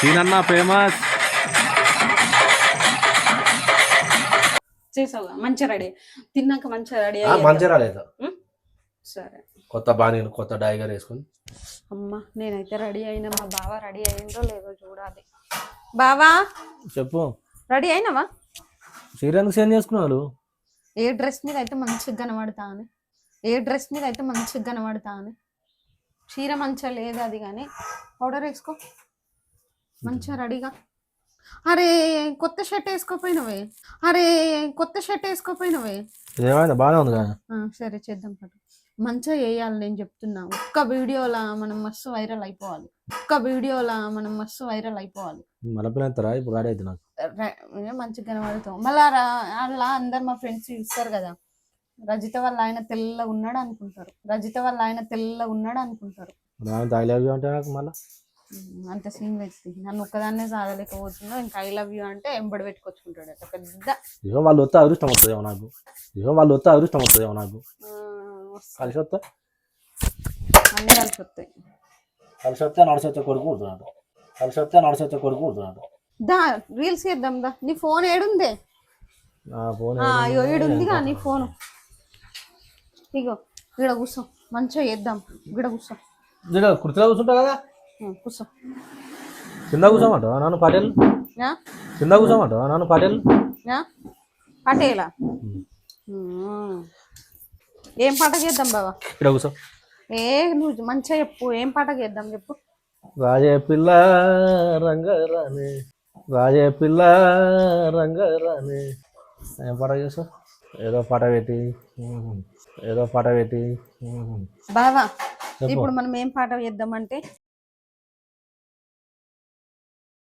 సీనన్న famous చేసావుగా? మంచిగా ready. తిన్నాక మంచిగా రెడీ ఆ, మంచిగా రాలేదు. సరే. కొత్త బాణీలు కొత్త డైగర్ వేసుకొని. అమ్మ నేనైతే రెడీ అయినా మా బావ రెడీ అయిందో లేదో చూడాలి. బావా? చెప్పు. రెడీ అయినావా? సీరియల్కి సేమ్ చేసుకున్నారు. ఏ డ్రెస్ మీద అయితే మంచిగా కనబడతా అని ఏ డ్రెస్ మీద అయితే మంచిగా కనబడతా అని చీర మంచిగా లేదు అది కానీ. పౌడర్ వేసుకో. మంచిగా రెడీగా. అరే కొత్త షర్ట్ వేసుకోపోయినవే. అరే కొత్త షర్ట్ వేసుకోపోయినవే. ఏమైంది? బాగానే ఉంది కదా? సరే చేద్దాం పట్టు. మంచిగా వేయాలి నేను చెప్తున్నా. ఒక్క వీడియోలా మనం మస్తు వైరల్ అయిపోవాలి. ఒక్క వీడియోలా మనం మస్తు వైరల్ అయిపోవాలి. ఇప్పుడు రెడీ అయితే నాకు మంచిగా కనబడతాం మళ్ళా అలా అందరు మా ఫ్రెండ్స్ చూస్తారు కదా. రజిత వాళ్ళ ఆయన తెల్లగా ఉన్నాడు అనుకుంటారు. రజిత వాళ్ళ ఆయన తెల్లగా ఉన్నాడు అనుకుంటారు. నాకు ఐ లవ్ యూ అంటే నాకు మళ్ళీ. ఉమ్, అంత సీన్ పెట్టి నన్ను ఒక్కదాన్నే సాగలేకపోతున్నా. ఇంకా ఐ లవ్ యూ అంటే ఎంబడి పెట్టుకొచ్చుకుంటాడు అట. పెద్ద. ఇగో వాళ్ళు వస్తే అదృష్టం వస్తుందేమో నాకు. ఇగో వాళ్ళు వస్తే అదృష్టం వస్తుందేమో నాకు. కలిసి వస్తే? అన్నీ కలిసి వస్తాయి. కలిసి వస్తే నడిచి వచ్చే కొడుకు కూడుతున్నాడు కలిసి వస్తే నడిచి వచ్చే కొడుకు కూడుతున్నాడు దా రీల్స్ చేద్దాం దా. నీ ఫోన్ ఏడుందే? నా ఫోన్ ఆ, ఇగో ఈడుందిగా నీ ఫోను ఇగో ఈడ కూర్చో. మంచిగా చేద్దాం. ఈడ కూర్చో. కుర్చీలో కూర్చుంటా కదా? కూర్చో. కింద కూర్చోమంట నాన్న పాటేల్? యా? కింద కూర్చోమంట నాన్న పాటేల్? యా? పటేలా. ఏం పాట చేద్దాం బాబా ఇక్కడ కూర్చో. ఏ నువ్వు మంచిగా చెప్పు. ఏం పాట చేద్దాం చెప్పు? రాజే పిల్ల రంగరాని రాజే పిల్ల రంగరాని ఏం పాట చేస్తావు ఏదో పాట పెట్టి. ఏదో పాట పెట్టి. బావా. ఇప్పుడు మనం ఏం పాట చేద్దామంటే